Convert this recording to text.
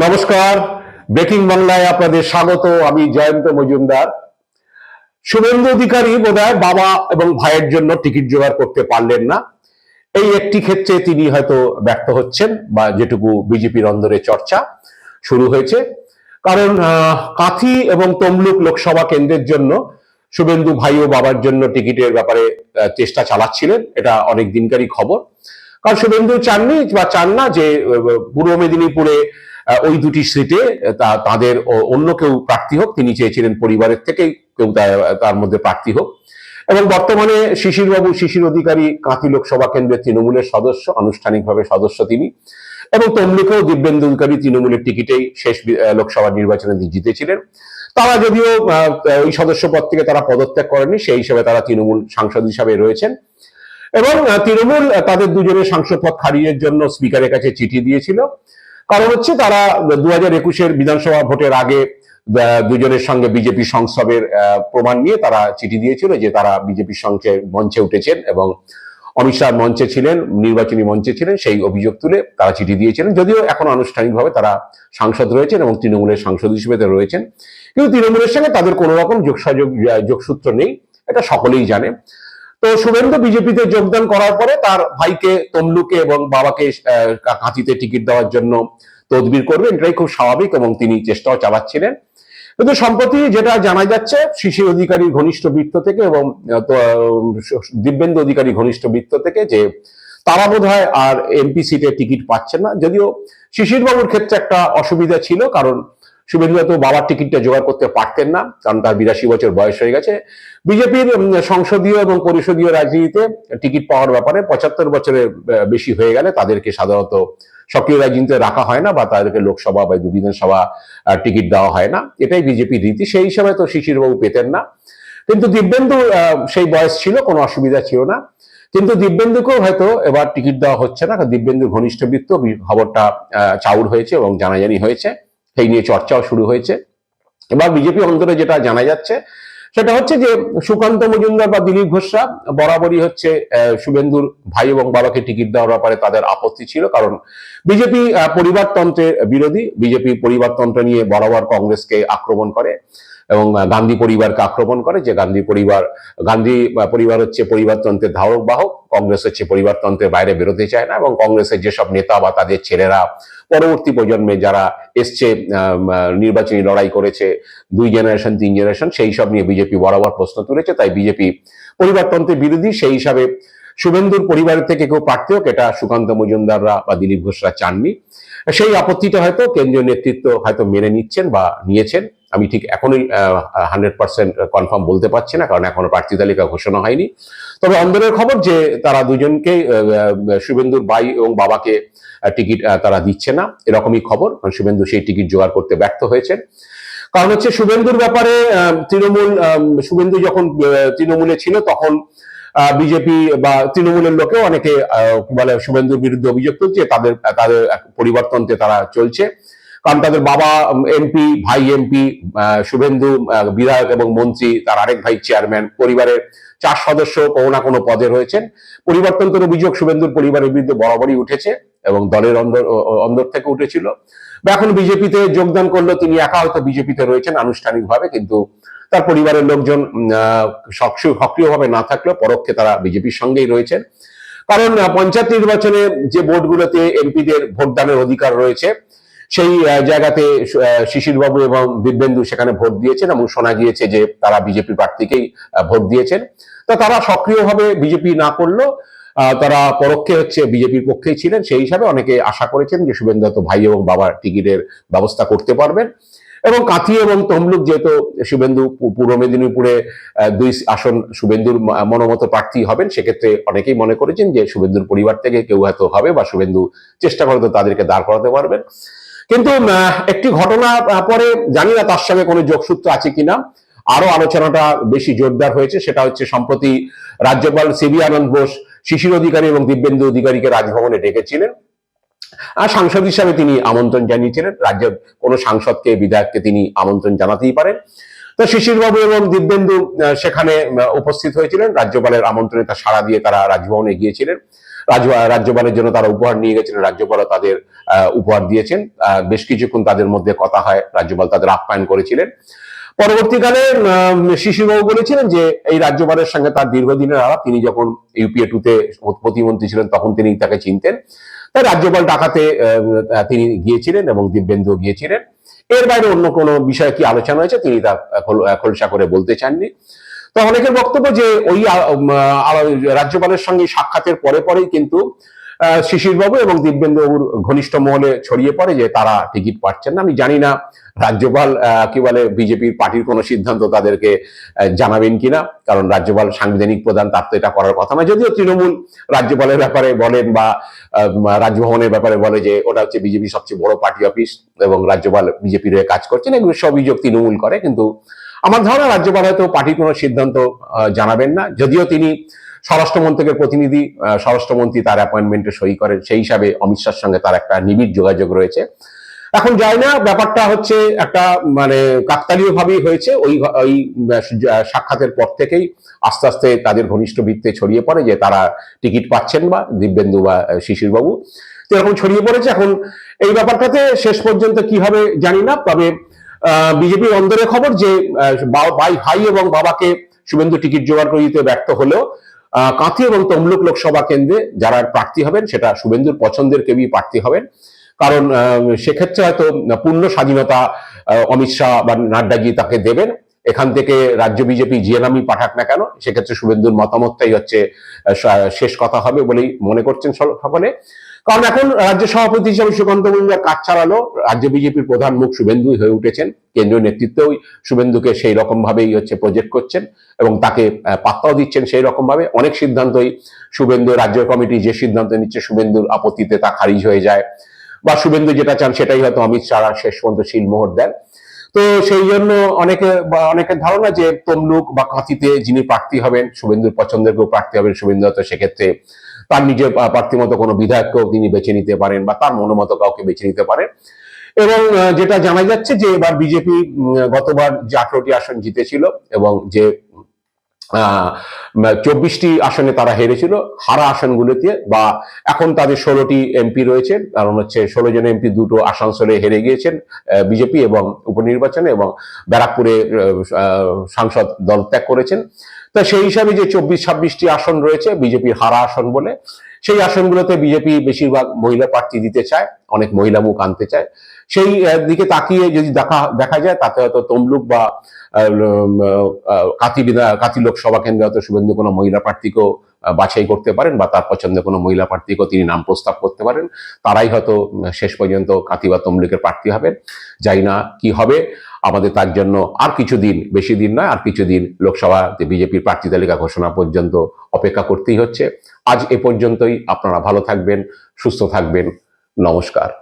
নমস্কার। ব্রেকিং বাংলায় আপনাদের স্বাগত। আমি জয়ন্ত মজুমদার। শুভেন্দু অধিকারী বোধহয় বাবা এবং ভাইয়ের জন্য টিকিট জোগাড় করতে পারলেন না। এই একটি ক্ষেত্রে তিনি হয়তো ব্যর্থ হচ্ছেন বা যেটুকু বিজেপির অন্দরে চর্চা শুরু হয়েছে। কারণ কাঁথি এবং তমলুক লোকসভা কেন্দ্রের জন্য শুভেন্দু ভাই ও বাবার জন্য টিকিটের ব্যাপারে চেষ্টা চালাচ্ছিলেন। এটা অনেক দিনকারই খবর। কারণ শুভেন্দু চাননি বা চান না যে পূর্ব মেদিনীপুরে ওই দুটি সিটে তাদের অন্য কেউ প্রার্থী হোক, তিনি চেয়েছিলেন পরিবারের থেকেই কেউ তার মধ্যে প্রার্থী হোক। এবং বর্তমানে শিশিরবাবু, শিশির অধিকারী কাঁথি লোকসভা কেন্দ্রের তৃণমূলের সদস্য, আনুষ্ঠানিকভাবে সদস্য তিনি। এবং তমলুকেও দিব্যেন্দু অধিকারী তৃণমূলের টিকিটেই শেষ লোকসভা নির্বাচনে জিতেছিলেন। তারা যদিও ওই সদস্য পদ থেকে তারা পদত্যাগ করেনি সেই হিসেবে তারা তৃণমূল সাংসদ হিসাবে রয়েছেন। এবং তৃণমূল তাদের দুজনের সাংসদ পদ খারিজের জন্য স্পিকারের কাছে চিঠি দিয়েছিল। কারণ হচ্ছে তারা দু হাজার একুশের বিধানসভা ভোটের আগে দুজনের সঙ্গে বিজেপি সংসবের আহ, প্রমাণ নিয়ে তারা চিঠি দিয়েছিল যে তারা বিজেপির সঙ্গে মঞ্চে উঠেছেন এবং অমিত শাহ মঞ্চে ছিলেন নির্বাচনী মঞ্চে ছিলেন সেই অভিযোগ তুলে তারা চিঠি দিয়েছিলেন। যদিও এখন আনুষ্ঠানিকভাবে তারা সাংসদ রয়েছেন এবং তৃণমূলের সাংসদ হিসেবে রয়েছেন। কিন্তু তৃণমূলের সঙ্গে তাদের কোনো রকম যোগসাযোগ যোগসূত্র নেই এটা সকলেই জানে। তো শুভেন্দু বিজেপিতে যোগদান করার পরে তার ভাইকে তমলুকে এবং বাবাকে কাঁথিতে টিকিট দেওয়ার জন্য তদবির করবেন। এটাই খুব স্বাভাবিক এবং তিনি চেষ্টাও চালাচ্ছিলেন। কিন্তু সম্প্রতি যেটা জানা যাচ্ছে শিশির অধিকারী ঘনিষ্ঠ বৃত্ত থেকে এবং দিব্যেন্দু অধিকারী ঘনিষ্ঠ বৃত্ত থেকে যে তারা বোধ হয় আর এমপি সিটে টিকিট পাচ্ছেন না। যদিও শিশির বাবুর ক্ষেত্রে একটা অসুবিধা ছিল, কারণ শুভেন্দু তো বাবার টিকিটটা জোগাড় করতে পারতেন না, কারণ তার বিরাশি বছর বয়স হয়ে গেছে। বিজেপির সংসদীয় এবং পরিষদীয় রাজনীতিতে টিকিট পাওয়ার ব্যাপারে পঁচাত্তর বছরের বেশি হয়ে গেলে তাদেরকে সাধারণত সক্রিয় রাজনীতিতে রাখা হয় না বা তাদেরকে লোকসভা বা বিধানসভা টিকিট দেওয়া হয় না। এটাই বিজেপির রীতি। সেই হিসাবে তো শিশিরবাবু পেতেন না। কিন্তু দিব্যেন্দু সেই বয়স ছিল, কোনো অসুবিধা ছিল না। কিন্তু দিব্যেন্দুকেও হয়তো এবার টিকিট দেওয়া হচ্ছে না দিব্যেন্দুর ঘনিষ্ঠ বৃত্ত খবরটা চাউর হয়েছে এবং জানাজানি হয়েছে। সেই নিয়ে চর্চাও শুরু হয়েছে। এবার বিজেপি অন্তরে যেটা জানা যাচ্ছে, সেটা হচ্ছে যে সুকান্ত মজুমদার বা দিলীপ ঘোষরা বরাবরই হচ্ছে শুভেন্দুর ভাই এবং বাবাকে টিকিট দেওয়ার ব্যাপারে তাদের আপত্তি ছিল। কারণ বিজেপি পরিবারতন্ত্রের বিরোধী, বিজেপি পরিবারতন্ত্র নিয়ে বরাবর কংগ্রেসকে আক্রমণ করে। এবং গান্ধী পরিবারকে আক্রমণ করে যে গান্ধী পরিবার গান্ধী পরিবার হচ্ছে পরিবারতন্ত্রের ধারক বাহক, কংগ্রেস হচ্ছে পরিবারতন্ত্রের বাইরে বেরোতে চায় না এবং কংগ্রেসের যেসব নেতা বা তাদের ছেলেরা পরবর্তী প্রজন্মে যারা এসছে নির্বাচনী লড়াই করেছে, দুই জেনারেশন তিন জেনারেশন সেই সব নিয়ে বিজেপি বরাবর প্রশ্ন তুলেছে। তাই বিজেপি পরিবারতন্ত্রের বিরোধী, সেই হিসাবে শুভেন্দুর পরিবারের থেকে কেউ প্রার্থী হোক এটা সুকান্ত মজুমদাররা বা দিলীপ ঘোষরা চাননি। সেই আপত্তিটা হয়তো কেন্দ্রীয় নেতৃত্ব হয়তো মেনে নিচ্ছেন বা নিয়েছেন। আমি ঠিক এখনই হান্ড্রেড পার্সেন্ট কনফার্ম বলতে পারছি না, কারণ এখনও প্রার্থী তালিকা ঘোষণা হয়নি। তবে অন্দরের খবর যে তারা দুজনকে শুভেন্দুর ভাই এবং বাবাকে টিকিট তারা দিচ্ছে না, এরকমই খবর, কারণ শুভেন্দু সেই টিকিট জোগাড় করতে ব্যর্থ হয়েছেন। কারণ হচ্ছে শুভেন্দুর ব্যাপারে তৃণমূল শুভেন্দু যখন তৃণমূলে ছিল তখন বিজেপি বা তৃণমূলের লোকেও অনেকে বলে, শুভেন্দুর বিরুদ্ধে অভিযোগ তুলছে, তাদের তাদের পরিবর্তনতে তারা চলছে। কারণ তাদের বাবা এমপি, ভাই এমপি শুভেন্দু বিধায়ক এবং মন্ত্রী, তার আরেক ভাই চেয়ারম্যান, পরিবারের চার সদস্য কোনো না কোনো পদে রয়েছেন। পরিবর্তন পরিবর্তনের অভিযোগ শুভেন্দুর পরিবারের বিরুদ্ধে বরাবরই উঠেছে এবং দলের অন্দর অন্দর থেকে উঠেছিল। এখন বিজেপিতে যোগদান করল তিনি একা হয়তো বিজেপিতে রয়েছেন আনুষ্ঠানিকভাবে, কিন্তু তার পরিবারের লোকজন সক্রিয় সক্রিয়ভাবে না থাকলেও পরোক্ষে তারা বিজেপির সঙ্গেই রয়েছেন। কারণ পঞ্চায়েত নির্বাচনে যে বোর্ডগুলোতে এমপিদের ভোটদানের অধিকার রয়েছে, সেই জায়গাতে শিশিরবাবু এবং দিব্যেন্দু সেখানে ভোট দিয়েছেন এবং শোনা গিয়েছে যে তারা বিজেপি প্রার্থীকেই ভোট দিয়েছেন। তো তারা সক্রিয়ভাবে বিজেপি না করলেও তারা পরোক্ষে হচ্ছে বিজেপির পক্ষেই ছিলেন। সেই হিসাবে অনেকে আশা করেছেন যে শুভেন্দু ভাই এবং বাবার টিকিটের ব্যবস্থা করতে পারবেন। এবং কাঁথি এবং তমলুক যেহেতু শুভেন্দু পূর্ব মেদিনীপুরে দুই আসন শুভেন্দুর মনোমত প্রার্থী হবেন, সেক্ষেত্রে অনেকেই মনে করেছেন যে শুভেন্দুর পরিবার থেকে কেউ হয়তো হবে বা শুভেন্দু চেষ্টা করে তো তাদেরকে দাঁড় করাতে পারবেন। কিন্তু একটি ঘটনা পরে জানি না তার সঙ্গে কোনো যোগসূত্র আছে কিনা। আরও আলোচনাটা বেশি জোরদার হয়েছে, সেটা হচ্ছে সম্প্রতি রাজ্যপাল সিবি আনন্দ বোস শিশির অধিকারী এবং দিব্যেন্দু অধিকারীকে রাজভবনে ডেকেছিলেন। আর সাংসদ হিসাবে তিনি আমন্ত্রণ জানিয়েছিলেন। রাজ্যের কোনো সাংসদকে, বিধায়ককে তিনি আমন্ত্রণ জানাতেই পারেন। তো শিশিরবাবু এবং দিব্যেন্দু সেখানে উপস্থিত হয়েছিলেন। রাজ্যপালের আমন্ত্রণে তা সাড়া দিয়ে তারা রাজভবনে গিয়েছিলেন। রাজ্য- রাজ্যপালের জন্য তারা উপহার নিয়ে গেছিলেন। রাজ্যপালও তাদের উপহার দিয়েছেন। বেশ কিছুক্ষণ তাদের মধ্যে কথা হয়। রাজ্যপাল তাদের আপ্যায়ন করেছিলেন। পরবর্তীকালে আহ, শিশিরবাবু বলেছিলেন যে এই রাজ্যপালের সঙ্গে তার দীর্ঘদিনের আলাপ। তিনি যখন ইউপিএ টুতে প্রতিমন্ত্রী ছিলেন তখন তিনি তাকে চিনতেন। তাই রাজ্যপাল ডাকাতে তিনি গিয়েছিলেন এবং দিব্যেন্দু গিয়েছিলেন। এর বাইরে অন্য কোনো বিষয়ে কি আলোচনা হয়েছে তিনি তা খোল- খোলসা করে বলতে চাননি। তো অনেকের বক্তব্য যে ওই রাজ্যপালের সঙ্গে সাক্ষাতের পরে পরেই কিন্তু শিশিরবাবু এবং দিব্যেন্দুবাবুর ঘনিষ্ঠ মহলে ছড়িয়ে পড়ে যে তারা টিকিট পাচ্ছেন না। আমি জানি না রাজ্যপাল কি বলে, বিজেপির পার্টির কোনো সিদ্ধান্ত তাদেরকে জানাবেন কিনা, কারণ রাজ্যপাল সাংবিধানিক প্রধান, তার তো এটা করার কথা না যদিও তৃণমূল রাজ্যপালের ব্যাপারে বলেন বা রাজভবনের ব্যাপারে বলে যে ওটা হচ্ছে বিজেপি সবচেয়ে বড় পার্টি অফিস এবং রাজ্যপাল বিজেপির হয়ে কাজ করছেন, এগুলো সব অভিযোগ তৃণমূল করে। কিন্তু আমার ধারণা রাজ্যপাল হয়তো পার্টির কোনো সিদ্ধান্ত জানাবেন না। যদিও তিনি স্বরাষ্ট্র মন্ত্রকের প্রতিনিধি স্বরাষ্ট্রমন্ত্রী তার অ্যাপয়েন্টমেন্টে সই করেন। সেই হিসাবে অমিত শাহর সঙ্গে তার একটা নিবিড় যোগাযোগ রয়েছে। এখন যায় না, ব্যাপারটা হচ্ছে একটা মানে কাকতালীয় ভাবেই হয়েছে। ওই ওই সাক্ষাতের পর থেকেই আস্তে আস্তে তাদের ঘনিষ্ঠ বৃত্তে ছড়িয়ে পড়ে যে তারা টিকিট পাচ্ছেন বা দিব্যেন্দু বা শিশিরবাবু। তো এরকম ছড়িয়ে পড়েছে। এখন এই ব্যাপারটাতে শেষ পর্যন্ত কি হবে জানি না, তবে বিজেপির অন্দরের খবর যে ভাই এবং বাবাকে শুভেন্দু টিকিট জোগাড় করে দিতে ব্যর্থ হলেও কাঁথি এবং তমলুক লোকসভা কেন্দ্রে যারা প্রার্থী হবেন, সেটা শুভেন্দুর পছন্দের কেউই প্রার্থী হবেন। কারণ সেক্ষেত্রে হয়তো পূর্ণ স্বাধীনতা অমিত শাহ বা নাড্ডাজি তাকে দেবেন। এখান থেকে রাজ্য বিজেপি যে নামই পাঠাক না কেন, সেক্ষেত্রে শুভেন্দুর মতামতটাই হচ্ছে শেষ কথা হবে বলেই মনে করছেন সকলে। কারণ এখন রাজ্য সভাপতি হিসেবে সুকান্ত মজুমদার কাজ চালালো, রাজ্য বিজেপির প্রধান মুখ শুভেন্দু হয়ে উঠেছেন, কেন্দ্রীয় নেতৃত্বেও শুভেন্দুকে সেই রকম ভাবেই হচ্ছে প্রজেক্ট করছেন এবং তাকে পাত্তাও দিচ্ছেন সেই রকম ভাবে অনেক সিদ্ধান্তই শুভেন্দু, রাজ্য কমিটি যে সিদ্ধান্ত নিচ্ছে শুভেন্দুর আপত্তিতে তা খারিজ হয়ে যায়। বা শুভেন্দু যেটা চান সেটাই হয়তো অমিত শাহ শেষ পর্যন্ত শিলমোহর দেন। তো সেই জন্য অনেকে অনেকের ধারণা যে তমলুক বা কাঁথিতে যিনি প্রার্থী হবেন, শুভেন্দুর পছন্দের কেউ প্রার্থী হবেন, শুভেন্দু হয়তো সেক্ষেত্রে তার নিজের প্রার্থী মতো কোনো বিধায়ককেও তিনি বেছে নিতে পারেন বা তার মনোমতো কাউকে বেছে নিতে পারেন। এবং যেটা জানা যাচ্ছে যে এবার বিজেপি গতবার যে আঠারোটি আসন জিতেছিল এবং যে চব্বিশটি আসনে তারা হেরেছিল। হারা আসনগুলোতে বা এখন তাদের ষোলোটি এমপি রয়েছে কারণ হচ্ছে ষোলো জন এমপি দুটো আসানসোলে হেরে গিয়েছেন বিজেপি এবং উপনির্বাচনে এবং ব্যারাকপুরে সাংসদ দল ত্যাগ করেছেন। তা সেই হিসাবে যে চব্বিশ, ছাব্বিশটি আসন রয়েছে, বিজেপির হারা আসন বলে, সেই আসনগুলোতে বিজেপি বেশিরভাগ মহিলা প্রার্থী দিতে চায়, অনেক মহিলা মুখ আনতে চায়। সেই দিকে তাকিয়ে যদি দেখা দেখা যায়, তাতে হয়তো তমলুক বা কাতি কাতি লোকসভা কেন্দ্রে হয়তো শুভেন্দু কোনো মহিলা প্রার্থীকেও বাছাই করতে পারেন বা তার পছন্দের কোনো মহিলা প্রার্থীকেও তিনি নাম প্রস্তাব করতে পারেন। তারাই হয়তো শেষ পর্যন্ত কাতি বা তমলুকের প্রার্থী হবেন। যাই না কি হবে। আমাদের তার জন্য আর কিছুদিন বেশি দিন নয়, আর কিছুদিন লোকসভাতে বিজেপির প্রার্থী তালিকা ঘোষণা পর্যন্ত অপেক্ষা করতেই হচ্ছে। আজ এ পর্যন্তই। আপনারা ভালো থাকবেন, সুস্থ থাকবেন। নমস্কার।